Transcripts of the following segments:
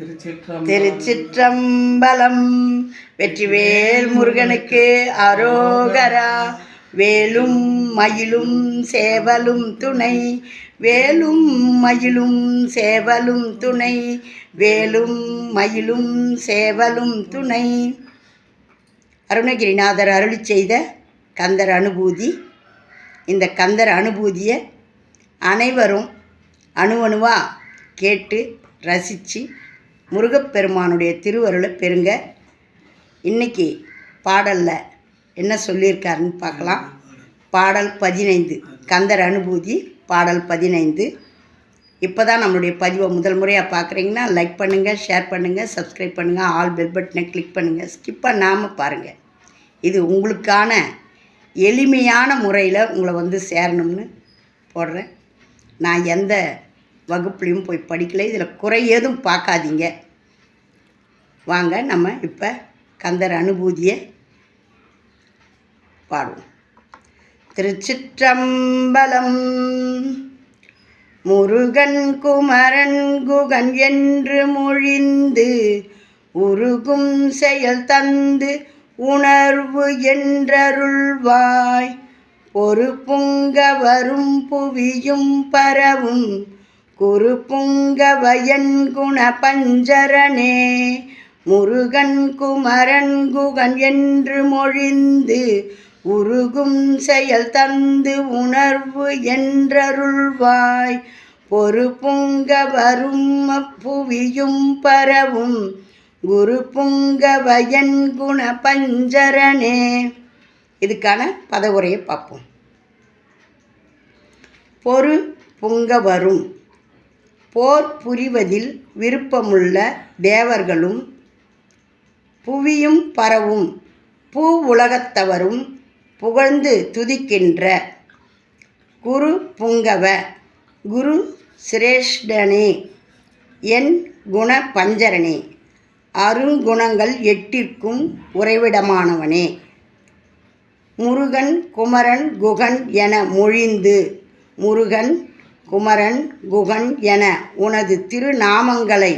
திருச்சிற்றம்பலம். வெற்றிவேல் முருகனுக்கு அரோகரா. வேலும் மயிலும் சேவலும் துணை. வேலும் மயிலும் சேவலும் துணை. வேலும் மயிலும் சேவலும் துணை. அருணகிரிநாதர் அருளி செய்த கந்தர் அனுபூதி. இந்த கந்தர் அனுபூதியை அனைவரும் அணு கேட்டு ரசித்து முருகப்பெருமானுடைய திருவருளை பெறுங்க. இன்னைக்கு பாடலில் என்ன சொல்லியிருக்காருன்னு பார்க்கலாம். பாடல் பதினைந்து கந்தர் அனுபூதி பாடல் பதினைந்து. இப்போ தான் நம்மளுடைய பதிவை முதல் முறையாக பார்க்குறீங்கன்னா லைக் பண்ணுங்கள் ஷேர் பண்ணுங்கள் சப்ஸ்கிரைப் பண்ணுங்கள் ஆல் பெல் பட்டனை கிளிக் பண்ணுங்கள் ஸ்கிப் பண்ணாமல் பாருங்கள் இது உங்களுக்கான எளிமையான முறையில் உங்களை வந்து சேரணும்னு போடுறேன். நான் எந்த வகுப்புலையும் போய் படிக்கல. இதில் குறை ஏதும் பார்க்காதீங்க. வாங்க நம்ம இப்போ கந்தர் அனுபூதியை பாடுவோம். திருச்சிற்றம்பலம் முருகன் குமரன் குகன் என்று மொழிந்து உருகும் செயல் தந்து உணர்வு என்றருள்வாய். ஒரு புங்க வரும் புவியும் பரவும் குரு புங்கவயன் குண பஞ்சரனே முருகன் குமரன் குகன் என்று மொழிந்து உருகும் செயல் தந்து உணர்வு என்றருள்வாய். பொறுப்புங்க வரும் புவியும் பரவும் குரு புங்கவயன் குண பஞ்சரனே இதுக்கான பதவுரையை பார்ப்போம். பொறு புங்க வரும் போர் புரிவதில் விருப்பமுள்ள தேவர்களும் புவியும் பரவும் பூ உலகத்தவரும் புகழ்ந்து துதிக்கின்ற குரு புங்கவ குரு சிரேஷ்டனே என் குண பஞ்சரனே அருங்குணங்கள் எட்டிற்கும் உறைவிடமானவனே. முருகன் குமரன் குகன் என மொழிந்து முருகன் குமரன் குகன் என உனது திருநாமங்களை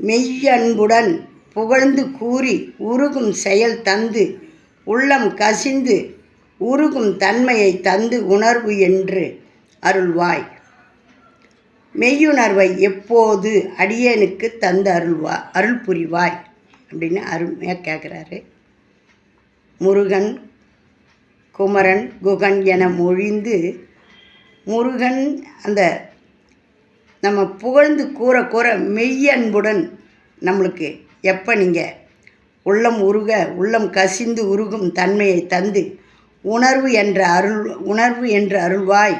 மெய்யன்புடன் புகழ்ந்து கூறி உருகும் செயல் தந்து உள்ளம் கசிந்து உருகும் தன்மையை தந்து உணர்வு என்று அருள்வாய். மெய்யுணர்வை எப்போது அடியேனுக்கு தந்து அருள்வா அருள் புரிவாய் அப்படின்னு அருமையாக கேட்குறாரு முருகன் குமரன் குகன் என மொழிந்து முருகன் அந்த நம்ம புகழ்ந்து கூற கூற மெய்யன்புடன் நம்மளுக்கு எப்போ நீங்கள் உள்ளம் உருக உள்ளம் கசிந்து உருகும் தன்மையை தந்து உணர்வு என்ற அருள் உணர்வு என்ற அருள்வாய்.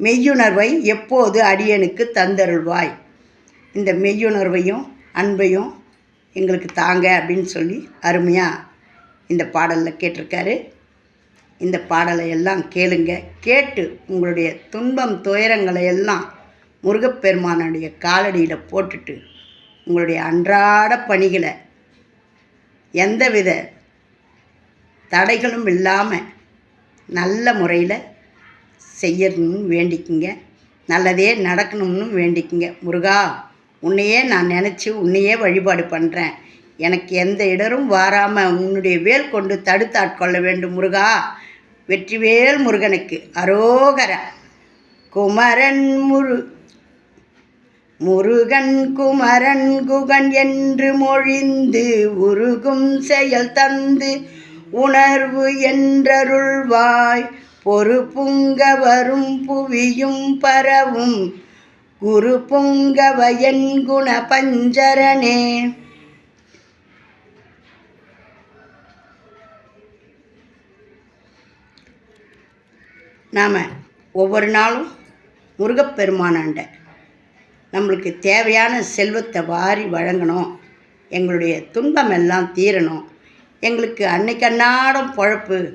மெய்யுணர்வை எப்போது அடியனுக்கு தந்தருள்வாய். இந்த மெய்யுணர்வையும் அன்பையும் எங்களுக்கு தாங்க அப்படின்னு சொல்லி அருமையாக இந்த பாடலில் கேட்டிருக்காரு. இந்த பாடலை எல்லாம் கேளுங்க. கேட்டு உங்களுடைய துன்பம் துயரங்களை எல்லாம் முருகப்பெருமானுடைய காலடியில் போட்டுட்டு உங்களுடைய அன்றாட பணிகளை எந்தவித தடைகளும் இல்லாமல் நல்ல முறையில் செய்யணும்னு வேண்டிக்குங்க. நல்லதே நடக்கணும்னு வேண்டிக்குங்க. முருகா உன்னையே நான் நினச்சி உன்னையே வழிபாடு பண்ணுறேன் எனக்கு எந்த இடரும் வாராமல் உன்னுடைய வேல் கொண்டு தடுத்தாட்கொள்ள வேண்டும் முருகா. வெற்றிவேல் முருகனுக்கு. அரோகர குமரன் முரு முருகன் குமரன் குகன் என்று மொழிந்து உருகும் செயல் தந்து உணர்வு என்றருள்வாய். பொறுப்புங்க வரும் புவியும் பரவும் குரு புங்கவயன் குண பஞ்சரனே. நாம் ஒவ்வொரு நாளும் முருகப்பெருமானாண்ட நம்மளுக்கு தேவையான செல்வத்தை வாரி வழங்கணும். எங்களுடைய துன்பம் எல்லாம் தீரணும். எங்களுக்கு அன்னைக்கு அன்னாடம் பொழப்பு.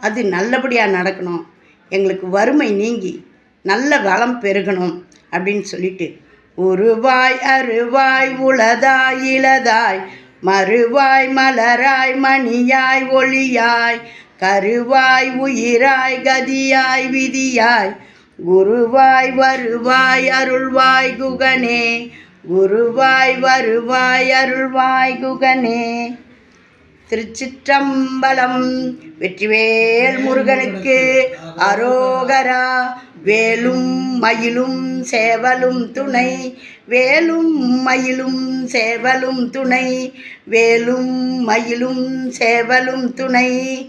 அது நல்லபடியாக நடக்கணும். எங்களுக்கு வறுமை நீங்கி நல்ல வளம் பெருகணும் அப்படின்னு சொல்லிட்டு உருவாய் அருவாய் உளதாய் இளதாய் மறுவாய் மலராய் மணியாய் ஒளியாய் கருவாய் உயிராய் கதியாய் விதியாய். குருவாய் வருவாய் அருள்வாய் குகனே. குருவாய் வருவாய் அருள்வாய் குகனே. திருச்சிற்றம்பலம் வெற்றிவேல் முருகனுக்கு அரோகரா. வேலும் மயிலும் சேவலும் துணை. வேலும் மயிலும் சேவலும் துணை. வேலும் மயிலும் சேவலும் துணை.